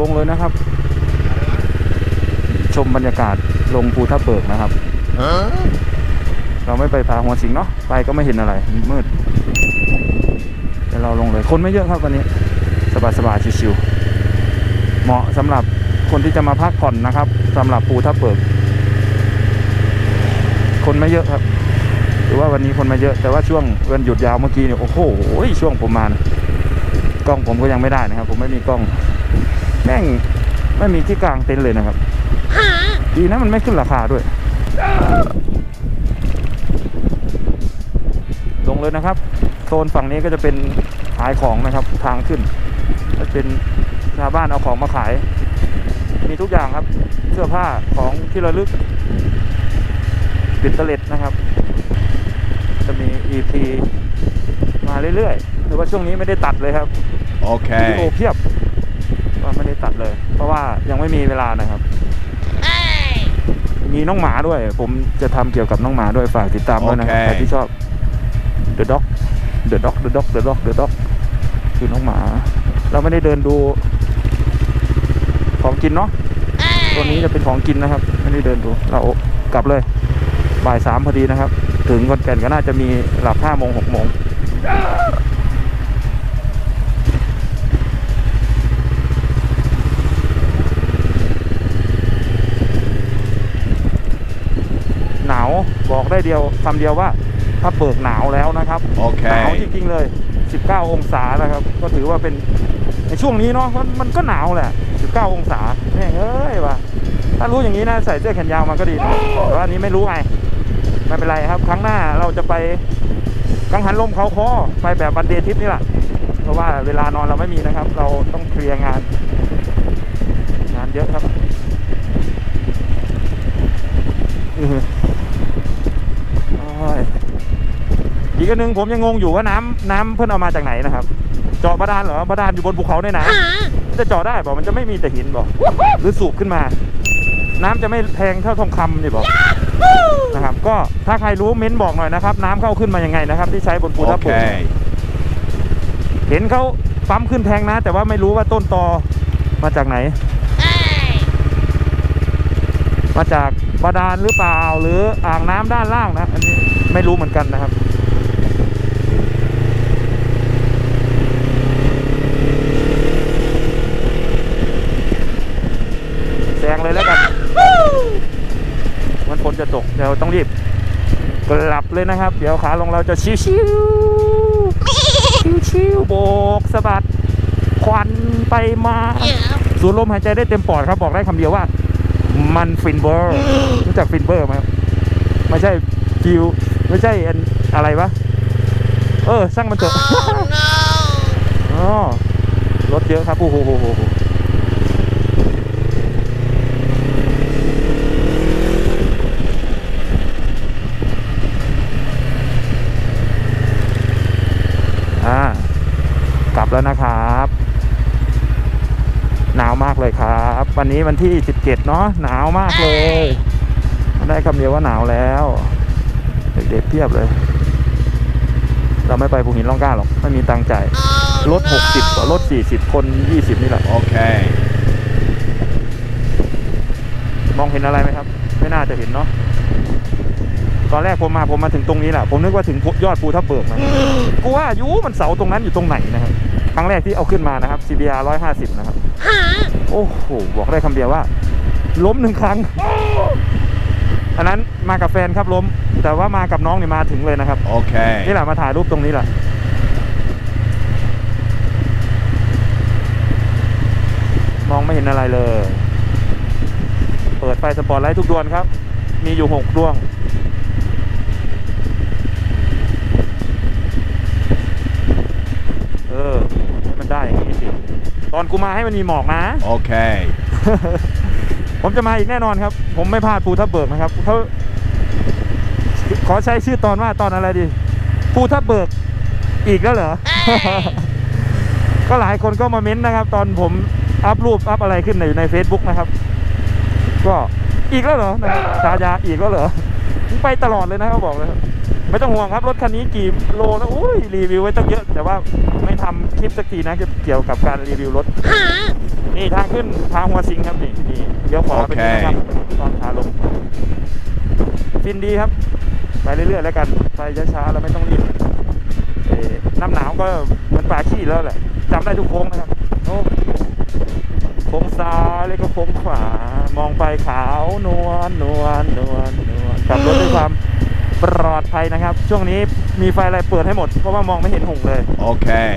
ลงเลยนะครับ ชมบรรยากาศลงภูทับเบิกนะครับเราไม่ไปผาหัวสิงเนาะไปก็ไม่เห็นอะไรมืดเดี๋ยวเราลงเลยคนไม่เยอะครับวันนี้ สบายๆชิวๆเหมาะสำหรับคนที่จะมาพักผ่อนนะครับสำหรับภูทับเบิก คนไม่เยอะครับหรือว่าวันนี้คนไม่เยอะแต่ว่าช่วงวันหยุดยาวเมื่อกี้เนี่ยโอ้โหช่วงผมมานะกล้องผมก็ยังไม่ได้นะครับ ผมไม่มีกล้อง แม่งไม่มีที่กลางเต็นท์เลยนะครับ ดีนะมันไม่ขึ้นราคาด้วย ลงเลยนะครับ โซนฝั่งนี้ก็จะเป็นขายของนะครับ ทางขึ้นก็เป็นชาวบ้านเอาของมาขาย มีทุกอย่างครับ เสื้อผ้าของที่ระลึกบิดเตล็ดนะครับ จะมี EP มาเรื่อยๆหรือว่าช่วงนี้ไม่ได้ตัดเลยครับวิดีโอ Okay. เพียบ ก็ไม่ได้ตัดเลย เพราะว่ายังไม่มีเวลานะครับ มีน้องหมาด้วย ผมจะทำเกี่ยวกับน้องหมาด้วยฝากติดตามด้วยนะครับโอเคใครที่ชอบ The Dog The Dog The Dog The Dog The Dog คือน้องหมา เราไม่ได้เดินดู ของกินเนาะตัวนี้จะเป็นของกินนะครับ ไม่ได้เดินดู เรากลับเลย บ่ายสามพอดีนะครับ ถึงคอนแก่นก็น่าจะมีหลับห้าโมงหกโมง หนาว บอกได้เดียวคำเดียวว่าถ้าเปิกหนาวแล้วนะครับหนาวจ Okay. ริงๆเลย 19 องศานะครับ ก็ถือว่าเป็นในช่วงนี้เนาะมันมันก็หนาวแหละ 19 องศาแม่งเอ้ยว่ะถ้ารู้อย่างนี้นะใส่เสื้อแขนยาวมาก็ดีนะแต่ว่าอันนี้ไม่รู้ไงไม่เป็นไรครับ ครั้งหน้าเราจะไปกังหันลมเขาคอไปแบบวันเดย์ทริปนี่แหละเพราะว่าเวลานอนเราไม่มีนะครับ เราต้องเคลียร์งาน งานเยอะครับ กอันหนึ่งผมยังงงอยู่ว่าน้ำน้ำเพิ่นเอามาจากไหนนะครับ เจาะบาดาลเหรอบาดาลอยู่บนภูเขาเนี่ยนะจะเจาะได้บอกมันจะไม่มีแต่หินบอกหรือสูบขึ้นมา น้ำจะไม่แพงเท่าทองคำนี่บอกนะครับ ก็ถ้าใครรู้เม้นบอกหน่อยนะครับ น้ำเข้าขึ้นมายังไงนะครับ ที่ใช้บนภูทับเบิก Okay. เห็นเขาปั๊มขึ้นแทงนะ แต่ว่าไม่รู้ว่าต้นตอมาจากไหน มาจากบาดาลหรือเปล่าหรืออ่างน้ำด้านล่างนะ อันนี้ไม่รู้เหมือนกันนะครับ แซงเลยแล้วกัน มันฝน จะตกเดี๋ยวต้องรีบกลับเลยนะครับ เดี๋ยวขาลงเราจะชิวๆชิวๆโบกสะบัดควันไปมาสูดลมหายใจได้เต็มปอดครับบอกได้คำเดียวว่า มันฟินเบอร์รู้จักฟินเบอร์ไหมครับไม่ใช่ฟิวไม่ใช่อันอะไรวะเออช่างมันเถอะอ๋อรถเยอะครับโอ้โหโหโหโหอ่ากลับแล้ว นะครับ หนาวมากเลยครับ วันนี้วันที่ 17 เนาะหนาวมากเลย ได้คำเดียวว่าหนาวแล้ว เด็กๆเพียบเลย เราไม่ไปภูหินล่องกล้าหรอก ไม่มีตังค์จ่ายรถ 60กว่ารถ 40 คน 20 นี่แหละ Okay. มองเห็นอะไรไหมครับ ไม่น่าจะเห็นเนาะตอนแรกผมมาผมมาถึงตรงนี้แหละผมนึกว่าถึงยอดภูทับเบิกนะกูว่าอยูมันเสาตรงนั้นอยู่ตรงไหนนะครับ ครั้งแรกที่เอาขึ้นมานะครับ CBR 150 นะครับ โอ้โห บอกได้คำเดียวว่า ล้มหนึ่งครั้ง อันนั้นมากับแฟนครับล้ม แต่ว่ามากับน้องนี่มาถึงเลยนะครับนี่ Okay. แหละมาถ่ายรูปตรงนี้แหละ มองไม่เห็นอะไรเลย เปิดไฟสปอตไลท์ทุกดวงครับ มีอยู่หกดวง เออให้มันได้อย่างนี้สิ ตอนกูมาให้มันมีหมอกนะ Okay. ผมจะมาอีกแน่นอนครับ ผมไม่พลาดภูทับเบิกนะครับเขาขอใช้ชื่อตอนว่าตอนอะไรดีภูทับเบิกอีกแล้วเหรอ ก็หลายคนก็มาเม้นต์นะครับ ตอนผมอัพรูปอัพอะไรขึ้นในใน Facebook นะครับ ก็อีกแล้วเหรอนะครับชายาอีกแล้วเหรอ ไปตลอดเลยนะครับบอกเลยครับ ไม่ต้องห่วงครับ รถคันนี้กี่โลแล้วอุ้ยรีวิวไว้ตั้งเยอะ แต่ว่าไม่ทำคลิปสักทีนะเกี่ยวกับการรีวิวรถนี่ทางขึ้นทางหัวสิงครับนี่นี่เดี๋ยวขวาไปนี่นะครับตอนขาลงฟินดีครับ ไปเรื่อยๆแล้วกันไปช้าๆเราไม่ต้องรีบเอ่อน้ำหนาวก็เหมือนปลาขี้แล้วแหละจำได้ทุกโค้งนะครับโอ้โค้งซ้ายแล้วก็โค้งขวามองไปขาวนวลนวลนวลนวลขับรถด้วยความ ปลอดภัยนะครับ ช่วงนี้มีไฟอะไรเปิดให้หมด เพราะว่ามองไม่เห็นหงส์เลย Okay.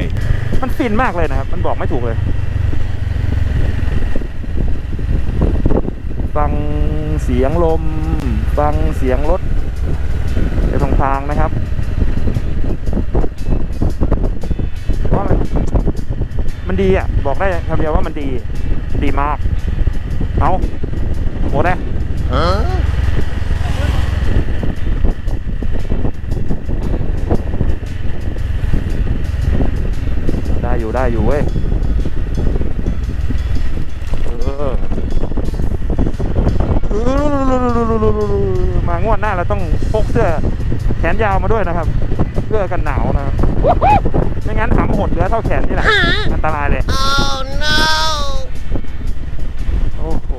มันฟินมากเลยนะครับ มันบอกไม่ถูกเลย ฟังเสียงลม ฟังเสียงรถในทางทางนะครับว่ามันมันดีอะ บอกได้คำเดียวว่ามันดี ดีมาก เอาหมดแล้ว Huh? ได้อยู่เว้ยเออมางวดหน้าเราต้องพกเสื้อแขนยาวมาด้วยนะครับเพื่อกันหนาวนะครับไม่งั้นหำหดเหลือเท่าแขนนี่แหละอันตรายเลย Oh no! โอ้โห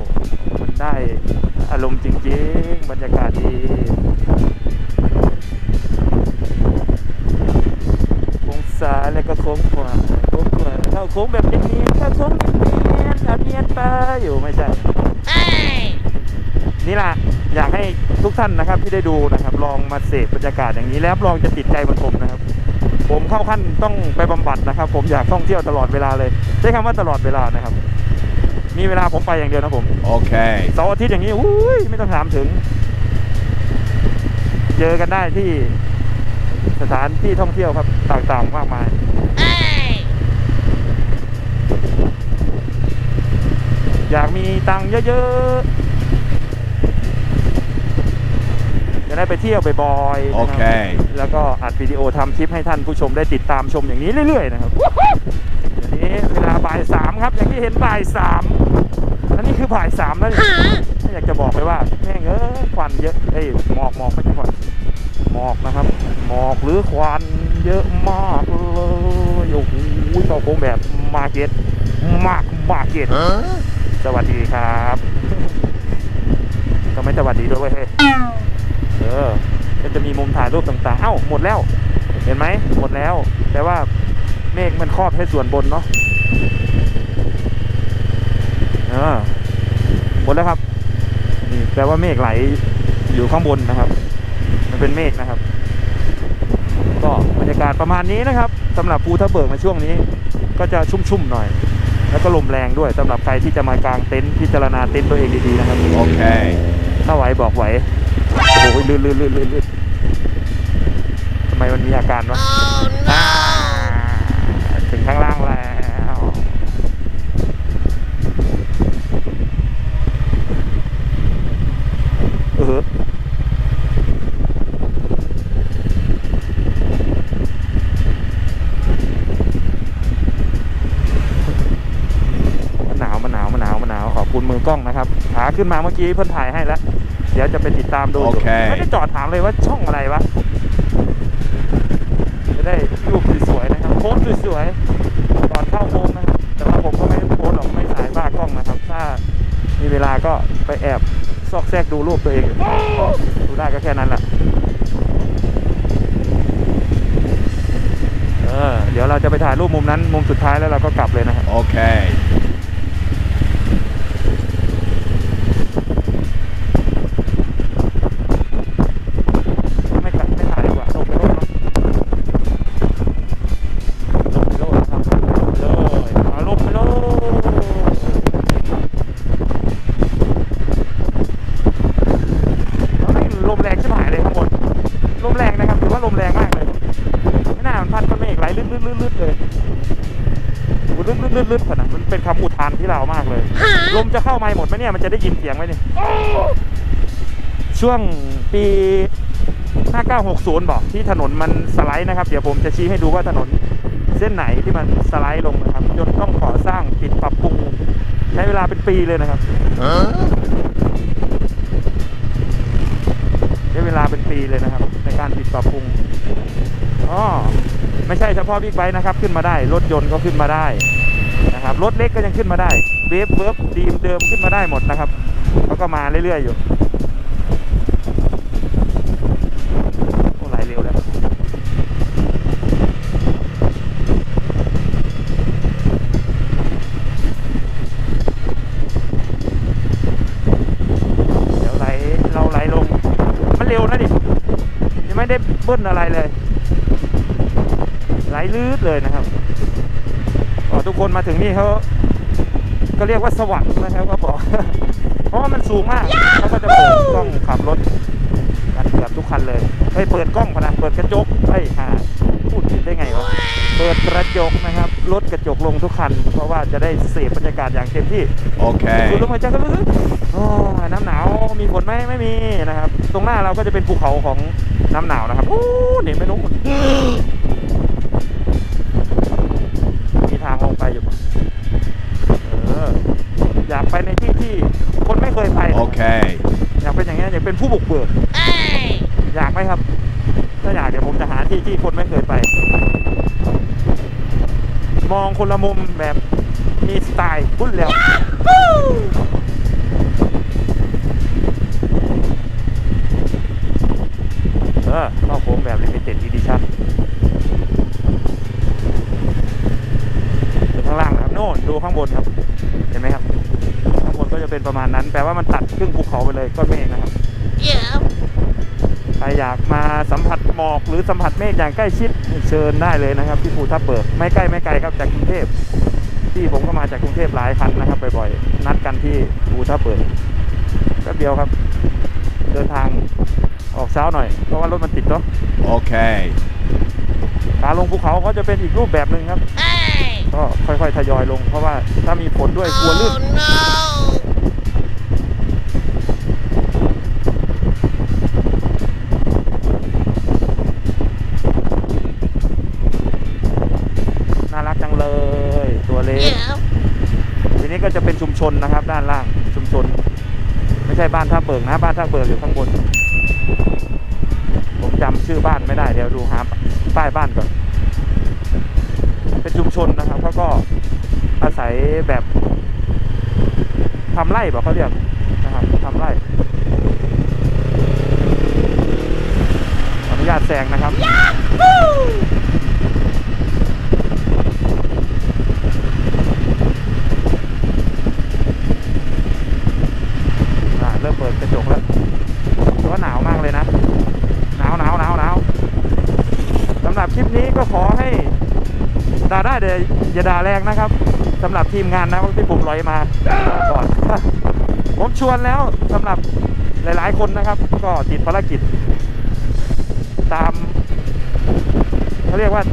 มันได้อารมณ์จริงๆ บรรยากาศดีโค้งซ้ายแล้วก็คงขวาโค้งขวา เข้าโค้งแบบเนียนๆเข้าโค้งเนียนๆเอาเนียนไปอยู่ไม่ใช่นี่แหละอยากให้ทุกท่านนะครับที่ได้ดูนะครับ ลองมาเสพบรรยากาศอย่างนี้แล้วรับรองจะติดใจเหมือนผมนะครับ ผมเข้าขั้นต้องไปบำบัดนะครับ ผมอยากท่องเที่ยวตลอดเวลาเลยใช้คำว่าตลอดเวลานะครับ มีเวลาผมไปอย่างเดียวนะผม Okay. เสาร์อาทิตย์อย่างนี้อุ้ยไม่ต้องถามถึง เจอกันได้ที่สถานที่ท่องเที่ยวครับต่างๆมากมาย อยากมีตังค์เยอะๆ จะได้ไปเที่ยวบ่อยๆโอนะเคครับแล้วก็อัดวิดีโอทำคลิปให้ท่านผู้ชมได้ติดตามชมอย่างนี้เรื่อยๆนะครับเดี๋ยวนี้เวลาบ่ายสามครับ อย่างที่เห็นบ่ายสามอันนี้คือบ่ายสามแล้วเนี่ยไม่อยากจะบอกเลยว่าแม่งเออควันเยอะเอ้ยหมอกหมอกไม่ใช่ควันหมอกนะครับหมอกหรือควันเยอะมากเลยโอ้โหเข้าโค้งแบบมาเก็ตมากมาเก็ต Huh? สวัสดีครับก็ไม่สวัสดีด้วยเวยเฮ้ยเออก็จะมีมุมถ่ายรูปต่างๆ เอ้าหมดแล้ว เห็นไหมหมดแล้ว แต่ว่าเมฆมันครอบให้ส่วนบนเนาะเออหมดแล้วครับ นี่แปลว่าเมฆไหลอยู่ข้างบนนะครับ มันเป็นเมฆนะครับ ก็บรรยากาศประมาณนี้นะครับสำหรับภูทับเบิกในช่วงนี้ ก็จะชุ่มๆหน่อย แล้วก็ลมแรงด้วยสำหรับใครที่จะมากางเต็นท์พิจารณาเต็นท์ตัวเองดีๆนะครับ Okay. ถ้าไหวบอกไหวโอ้โหลื่นลื่นลื่นลื่นลื่นทำไมมันมีอาการวะ ขาขึ้นมาเมื่อกี้เพิ่นถ่ายให้แล้ว เดี๋ยวจะไปติดตามดูอยู่โอเค ไม่ได้จอดถามเลยว่าช่องอะไรวะ จะได้รูปสวยๆนะครับโพสต์สวยๆก่อนเข้าโค้งนะครับ แต่ว่าผมก็ไม่ได้โพสต์หรอกไม่สายบ้ากล้องนะครับ ถ้ามีเวลาก็ไปแอบซอกแซกดูรูปตัวเองดูได้ก็แค่นั้นแหละ เออ เดี๋ยวเราจะไปถ่ายรูปมุมนั้น มุมสุดท้ายแล้วเราก็กลับเลยนะครับ Okay. เนี่ยมันจะได้ยินเสียงไหมนี่ช่วงปี 5960 บอกที่ถนนมันสไลด์นะครับ เดี๋ยวผมจะชี้ให้ดูว่าถนนเส้นไหนที่มันสไลด์ลงนะครับจนต้องก่อสร้างปิดปรับปรุงใช้เวลาเป็นปีเลยนะครับใช้เวลาเป็นปีเลยนะครับ ในการปิดปรับปรุงอ๋อไม่ใช่เฉพาะบิ๊กไบค์นะครับ ขึ้นมาได้ รถยนต์ก็ขึ้นมาได้นะครับ รถเล็กก็ยังขึ้นมาได้ เวฟเวิร์บดีมเดิมขึ้นมาได้หมดนะครับเขาก็มาเรื่อยๆอยู่โอ้ไหลเร็วแล้วเดี๋ยวไหลเราไหลลง มันเร็วนะดิยังไม่ได้เบิ้ลอะไรเลย ไหลลืดเลยนะครับทุกคนมาถึงนี่เขา ก็เรียกว่าสวรรค์นะครับก็บอก เพราะว่ามันสูงมากเขาก็จะเปิดกล้องขับรถกันเกือบทุกคันเลยเฮ้ยเปิดกล้องพะนะเปิดกระจกเฮ้ยหาพูดผิดได้ไงวะเปิดกระจกนะครับลดกระจกลงทุกคัน เพราะว่าจะได้เสพบรรยากาศอย่างเต็มที่สูด Okay. ลมหายใจเข้าลึกๆโอ้ยน้ำหนาวมีฝนไหมไม่มีนะครับ ตรงหน้าเราก็จะเป็นภูเขาของน้ำหนาวนะครับโอ้เห็นไหมนุ๊ อยากเป็นอย่างนี้ยอยากเป็นผู้บุกเบิกอยากไหมครับ ถ้าอยากเดี๋ยวผมจะหาที่ที่คนไม่เคยไป มองคนละมุมแบบมีสไตล์พุ่นแล้วเออเข้าโค้งแบบ Limited Edition ดูข้างล่างนะครับโน่นดูข้างบนครับ เห็นไหมครับ ข้างบนก็จะเป็นประมาณนั้น แปลว่ามันตัดค รึ่งภูเขาไปเลยก้อนเมฆนะครับ Yeah. ใครอยากมาสัมผัสหมอกหรือสัมผัสเมฆอย่างใกล้ชิดเชิญได้เลยนะครับ ที่ภูทับเบิกไม่ใกล้ไม่ไกลครับจากกรุงเทพที่ผมก็มาจากกรุงเทพหลายคันนะครับบ่อยๆนัดกันที่ภูทับเบิกแป๊บเดียวครับ เดินทางออกเช้าหน่อยเพราะว่ารถมันติดเนาะ Okay. ขาลงภูเขาก็จะเป็นอีกรูปแบบหนึ่งครับ Hey. ก็ค่อยๆทยอยลง เพราะว่าถ้ามีฝนด้วยกลัวลื่น Oh no. น่ ชุมชนนะครับ ด้านล่างชุมชน ไม่ใช่บ้านท่าเบิกนะบ้านท่าเบิกอยู่ข้างบน ผมจำชื่อบ้านไม่ได้เดี๋ยวดูหาป้ายบ้านก่อนเป็นชุมชนนะครับเขาก็อาศัยแบบทำไร่บอกเขาเรียกนะครับทำไร่ออนุญาตแซงนะครับ อ่าเริ่มเปิดกระจกแล้วแต่ว่าหนาวมากเลยนะ หนาวหนาวหนาวหนาวสำหรับคลิปนี้ก็ขอให้ด่าได้เดี๋ยวอย่าด่าแรงนะครับสำหรับทีมงานนะที่ผมลอยมาก่อนผมชวนแล้วสำหรับหลาย ๆ คนนะครับ ก็ติดภารกิจ ตามเขาเรียกว่า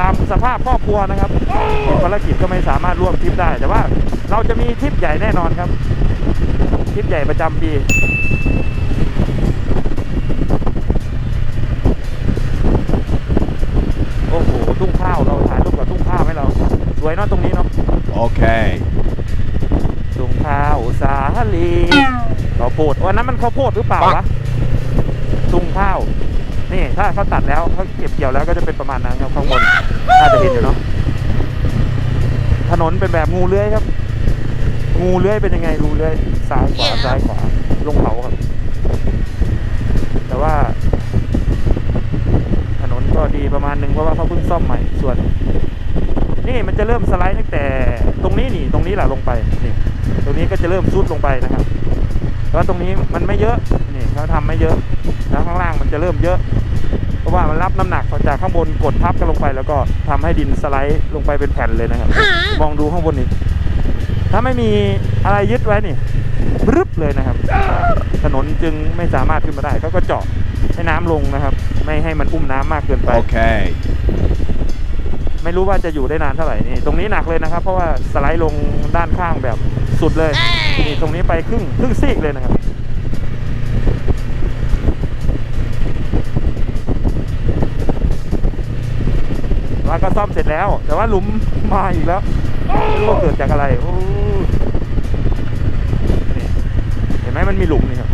ตามสภาพครอบครัวนะครับติดภารกิจก็ไม่สามารถร่วมทริปได้ แต่ว่าเราจะมีทริปใหญ่แน่นอนครับ ทริปใหญ่ประจำปีโอ้โหทุ่งข้าวเราถ่ายรูปกับทุ่งข้าวไหมเรา สวยเนาะตรงนี้เนาะ Okay. ทุ่งข้าวสาลีข้าวโพดวันนั้นมันข้าวโพดหรือเปล่าวะทุ่งข้าว นี่ถ้าเขาตัดแล้วเขาเก็บเกี่ยวแล้วก็จะเป็นประมาณนั้นครับข้างบนน่าจะเห็นอยู่เนาะถนนเป็นแบบงูเลื้อยครับ งูเลื้อยเป็นยังไงงูเลื้อยซ้ายขวาซ้ายขวาลงเขาครับ แต่ว่า ถนนก็ดีประมาณหนึงเพราะว่าเขาเพิ่งซ่อมใหม่ส่วน นี่มันจะเริ่มสไลด์ตั้งแต่ตรงนี้นี่ ตรงนี้แหละลงไปนี่ตรงนี้ก็จะเริ่มซุดลงไปนะครับแล้วตรงนี้มันไม่เยอะนี่เขาทำไม่เยอะแล้วข้างล่างมันจะเริ่มเยอะ เพราะว่ามันรับน้ำหนักจากข้างบนกดทับกันลงไป แล้วก็ทำให้ดินสไลด์ลงไปเป็นแผ่นเลยนะครับ มองดูข้างบนนี่ ถ้าไม่มีอะไรยึดไว้นี่บรึบเลยนะครับ ถนนจึงไม่สามารถขึ้นมาได้เขาก็เจาะให้น้ำลงนะครับ ไม่ให้มันอุ้มน้ำมากเกินไป Okay. ไม่รู้ว่าจะอยู่ได้นานเท่าไหร่นี่ ตรงนี้หนักเลยนะครับ เพราะว่าสไลด์ลงด้านข้างแบบสุดเลยนี่ตรงนี้ไปครึ่งครึ่งซีกเลยนะครับว่าก็ซ่อมเสร็จแล้ว แต่ว่าหลุมมาอีกแล้ว ไม่รู้เกิดจากอะไรเห็นไหมมันมีหลุมนี่ครับ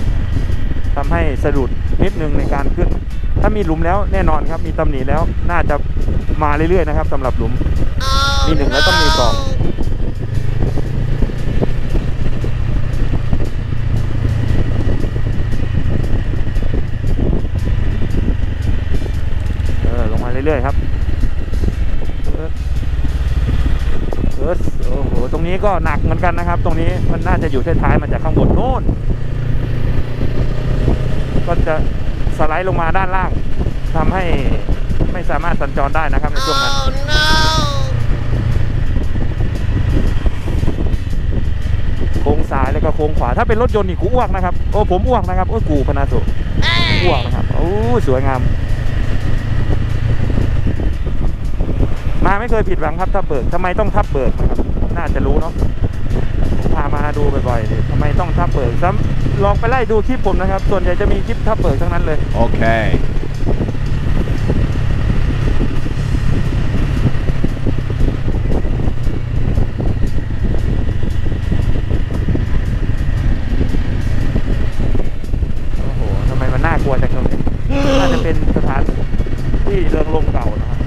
ทำให้สะดุดนิดนึงในการขึ้น ถ้ามีหลุมแล้วแน่นอนครับ มีตำหนิแล้วน่าจะมาเรื่อยๆนะครับสำหรับหลุม มีหนึ่งแล้วต้องมีสองลงมาเรื่อยๆครับ เออโอ้โหตรงนี้ก็หนักเหมือนกันนะครับ ตรงนี้มันน่าจะอยู่ท้ายๆมาจากข้างบนโน่น ก็จะสไลด์ลงมาด้านล่างทำให้ไม่สามารถสัญจรได้นะครับในช่วงนั้นโค้งซ้ายแล้วก็โค้งขวาถ้าเป็นรถยนต์นี่กูอ้วกนะครับโอ้ผมอ้วกนะครับโอ้กูพนาสุอ้วกนะครับโอ้สวยงาม มา ไม่เคยผิดหวังครับทับเบิกทำไมต้องทับเบิกนะครับน่าจะรู้เนาะพามาดูบ่อยๆดิทำไมต้องทับเบิกซ้ำลองไปไล่ดูคลิปผมนะครับ ส่วนใหญ่จะมีคลิปทับเบิกทั้งนั้นเลย โอเคอ้โห ทำไมมันน่ากลัวจังตรงนี้ น่าจะเป็นสถานที่เริงลมเก่านะครับ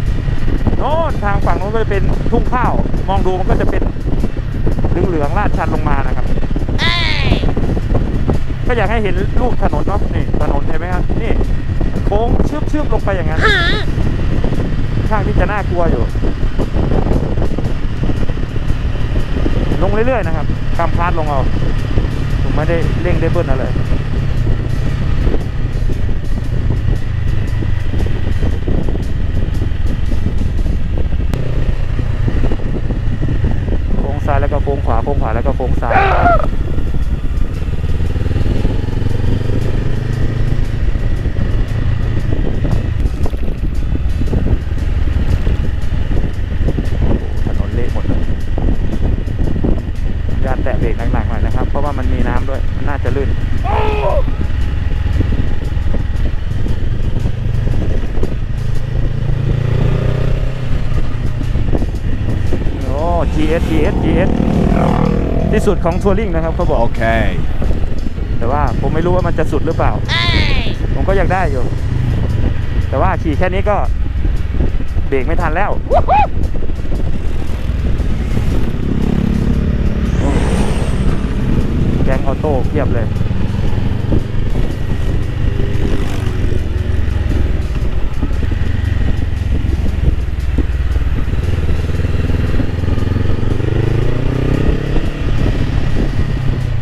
โน้นทางฝั่งโน้นก็จะเป็นทุ่งข้าว ม องดูมันก็จะเป็นเหลืองๆลาดชันลงมานะครับก็อยากให้เห็นลูกถนนเนาะนี่ถนนเห็นไหมครับนี่โค้งชืบๆลงไปอย่างนั้นข้างที่จะน่ากลัวอยู่ ลงเรื่อยๆนะครับกำพาดลงเอาผมไม่ได้เร่งได้เบิ้ลอะไร ขวาแล้วก็โค้งซ้าย ถนนเละหมดเลยยานแตะเบรกหนักๆหน่อยนะครับ เพราะว่ามันมีน้ำด้วย มันน่าจะลื่น โอ้ GS GS GS ที่ สุดของทัวริงนะครับเขาบอก Okay. แต่ว่าผมไม่รู้ว่ามันจะสุดหรือเปล่า ผมก็อยากได้อยู่ แต่ว่าขี่แค่นี้ก็เบรกไม่ทันแล้วแกงออโต้เพียบเลย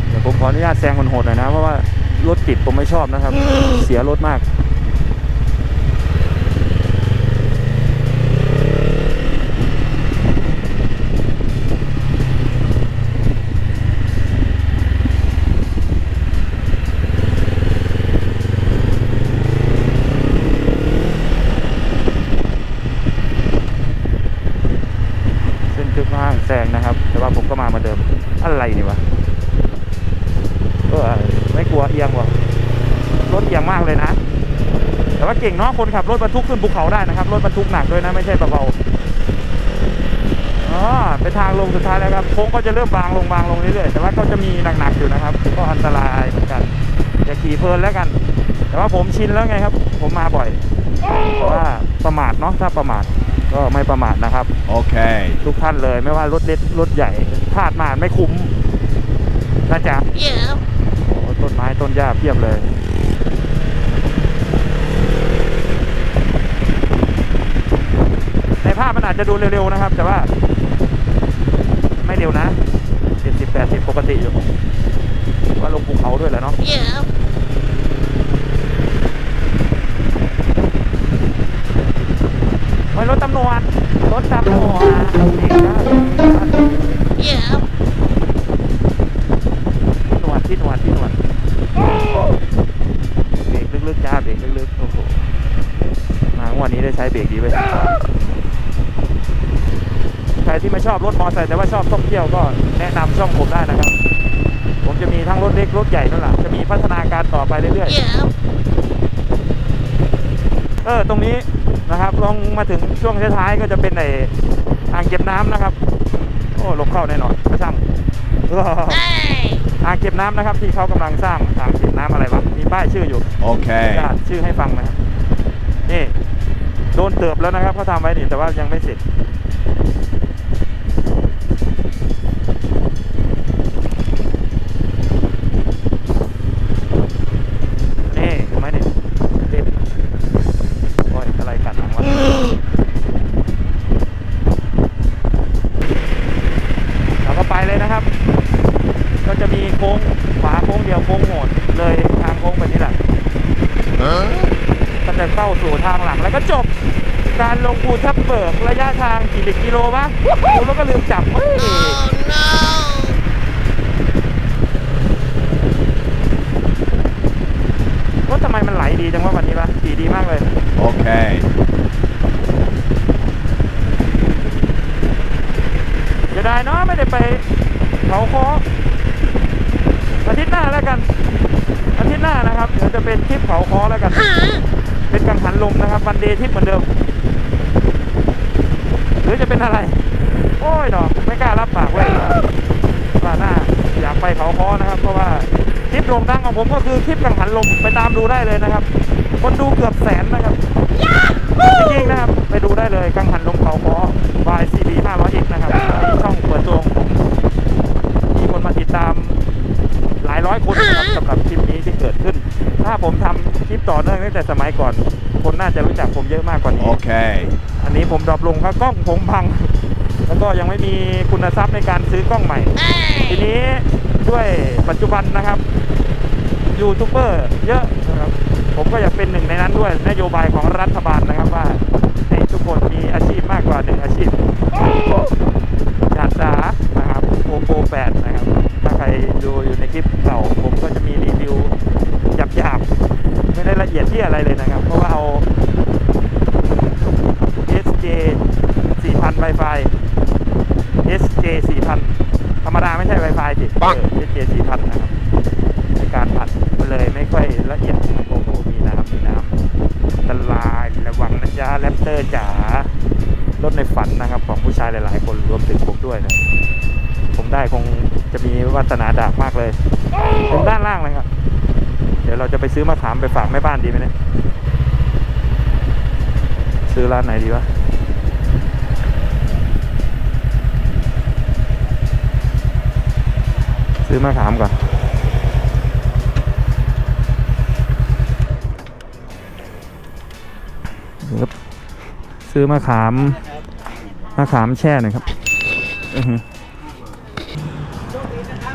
เดี๋ยวผมขออนุญาต แซงคนโหดหน่อยนะ เพราะว่ารถติดผมไม่ชอบนะครับ เสียรถมากเส้นทึบข้างแซงนะครับ แต่ว่าผมก็มาเหมาเดิม อะไรนี่วะเออไม่กลัวเอียงว่ะรถเอียงมากเลยนะ แต่ว่าเก่งเนาะคนขับรถบรรทุกขึ้นภูเขาได้นะครับรถบรรทุกหนักด้วยนะไม่ใช่เบาๆอ๋อเป็นทางลงสุดท้ายแล้วครับโค้งก็จะเริ่มบางลงบางลงเรื่อยๆแต่ว่าก็จะมีหนักๆอยู่นะครับ ก็อันตรายเหมือนกันอย่าขี่เพลินแล้วกัน แต่ว่าผมชินแล้วไงครับ ผมมาบ่อยแต่ว่าประมาทเนาะถ้าประมาทก็ไม่ประมาทนะครับ Okay. ทุกท่านเลยไม่ว่ารถเล็กรถใหญ่พลาดมาไม่คุ้มนะจ๊ะ Yeah. ต้นหญ้าเพียบเลยในภาพมันอาจจะดูเร็วๆนะครับ แต่ว่า ไม่เร็วนะ70 80ปดสิบปกติอยู่ว่าลงภูเขาด้วยแหละเนาะ Yeah. รถตำรวจรถตำรวจเด็กนะ Yeah. ที่หนวดที่หนวดที่หนวด เบรกลึกๆจ้าเบรกลึกๆโอ้โหมาวันนี้ได้ใช้เบรกดีไปใครที่ไม่ชอบรถมอเตอร์ไซค์แต่ว่าชอบท่องเที่ยวก็แนะนำช่องผมได้นะครับ ผมจะมีทั้งรถเล็กรถใหญ่นั่นแหละจะมีพัฒนาการต่อไปเรื่อยๆ Yeah. เออตรงนี้นะครับลงมาถึงช่วงท้ายๆก็จะเป็นไออ่างเก็บน้ำนะครับ โอ้ลงเข้าแน่นอนไม่ช่าง ออ Hey. อ่างเก็บน้ำนะครับที่เขากำลังสร้างอ่างเก็บน้ำอะไรวะมีป้ายชื่ออยู่ Okay. ญาติชื่อให้ฟังนะครับนี่โดนเติบแล้วนะครับเขาทำไว้นี่แต่ว่ายังไม่เสร็จ นี่เห็นไหมนี่ติดโอ้ยอะไรกัดหลังวะ โค้งโหดเลยทางโค้งไปนี่แหละก็จะเข้าสู่ทางหลังแล้วก็จบ การลงภูทับเบิกระยะ 10กิโลวะดูแล้วก็ลืมจับเฮ้ย Oh no! ว่าทำไมมันไหลดีจังว่าวันนี้วะขี่ดีมากเลย Okay. จะได้เนาะไม่ได้ไปเขาคออาทิตย์หน้าแล้วกัน อาทิตย์หน้านะครับ เดี๋ยวจะเป็นทริปเขาคอแล้วกัน เป็นกังหันลมนะครับวันเดย์ทริปเหมือนเดิม หรือจะเป็นอะไร โอ้ยเนาะไม่กล้ารับปากไว้ว่าหน้าอยากไปเขาคอนะครับ เพราะว่าคลิปโด่งดังของ ผมก็คือคลิปกังหันลมไปตามดูได้เลยนะครับ คนดูเกือบแสนนะครับจริงๆนะครับไปดูได้เลยกังหันลมเขาคอบาย CB 500X นะครับที่ช่องเปิดตัวของผมมีคนมาติดตามหลายร้อยคนนะครับสำหรับคลิปนี้ที่เกิดขึ้น ถ้าผมทำคลิปต่อเนื่องตั้งแต่สมัยก่อน คนน่าจะรู้จักผมเยอะมากกว่านี้ Okay. อันนี้ผมดรอปลงครับกล้องผมพัง แล้วก็ยังไม่มีคุณทรัพย์ในการซื้อกล้องใหม่ ที Hey! นี้ด้วยปัจจุบันนะครับ ยูทูบเบอร์เยอะนะครับผมก็อยากเป็นหนึ่งในนั้นด้วยนโยบายของรัฐบาลนะครับว่าให้ทุกคนมีอาชีพมากกว่าหนึ่งอาชีพจาดสานะครับโอโปแปดนะครับ ถ้าใครดูอยู่ในคลิปเก่าผมก็จะมีรีวิวหยาบๆไม่ได้ละเอียดที่อะไรเลยนะครับ เพราะว่าเอา SJ 4000 Wi-Fi SJ 4000 ธรรมดาไม่ใช่ Wi-Fi สิปังเออ SJ 4000 นะครับใน การอัดมันเลยไม่ค่อยละเอียดโอ้โหมีน้ำมีน้ำอันตรายระวังนะจ๊ะแรปเตอร์จ๋ารถในฝันนะครับ ของผู้ชายหลาย ๆ คนรวมถึงผมด้วยนะผมได้คงจะมีวาสนาดากมากเลยถึงด้านล่างเลยครับ เดี๋ยวเราจะไปซื้อมะขามไปฝากแม่บ้านดีไหมเนี่ยซื้อร้านไหนดีวะซื้อมะขามก่อน ซื้อมะขามมะขามแช่หน่อยครับ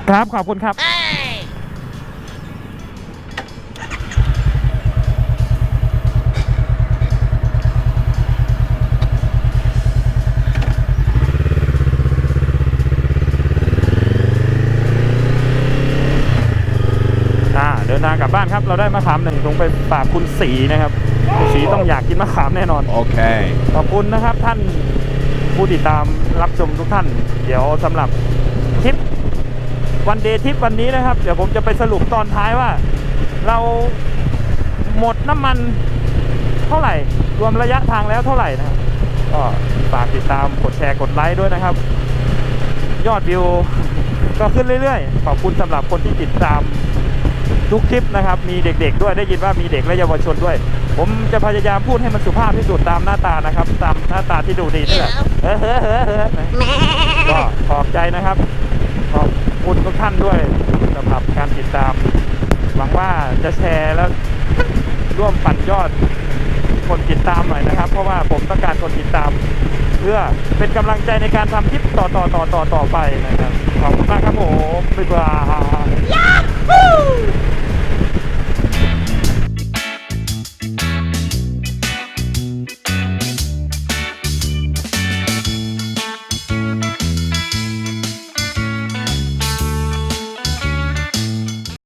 ครับขอบคุณครับอ่าเดินทางกลับบ้านครับ เราได้มะขามหนึ่งถุงไปฝากคุณสีนะครับ สีต้องอยากกินมะขามแน่นอน Okay. ขอบคุณนะครับท่านผู้ติดตามรับชมทุกท่าน เดี๋ยวสำหรับทริปวันเดย์ทริปวันนี้นะครับ เดี๋ยวผมจะไปสรุปตอนท้ายว่า เราหมดน้ำมันเท่าไหร่ รวมระยะทางแล้วเท่าไหร่นะครับก็ฝากติดตามกดแชร์กดไลค์ด้วยนะครับ ยอดวิวก็ขึ้นเรื่อยๆ ขอบคุณสำหรับคนที่ติดตามทุกคลิปนะครับ มีเด็กๆด้วยได้ยินว่ามีเด็กและเยาวชนด้วย ผมจะพยายามพูดให้มันสุภาพที่สุดตามหน้าตานะครับ ตามหน้าตาที่ดูดีนี่แหละเฮ้อเฮ้อเฮ้อเฮ้อก็ขอบใจนะครับ ขอบคุณทุกท่านด้วยสำหรับการติดตาม หวังว่าจะแชร์แล้วร่วมปั่นยอดคนติดตามหน่อยนะครับ เพราะว่าผมต้องการคนติดตาม เพื่อเป็นกำลังใจในการทำคลิปต่อต่อต่อต่อต่อไปนะครับขอบคุณมากครับผมบ๊ายบาย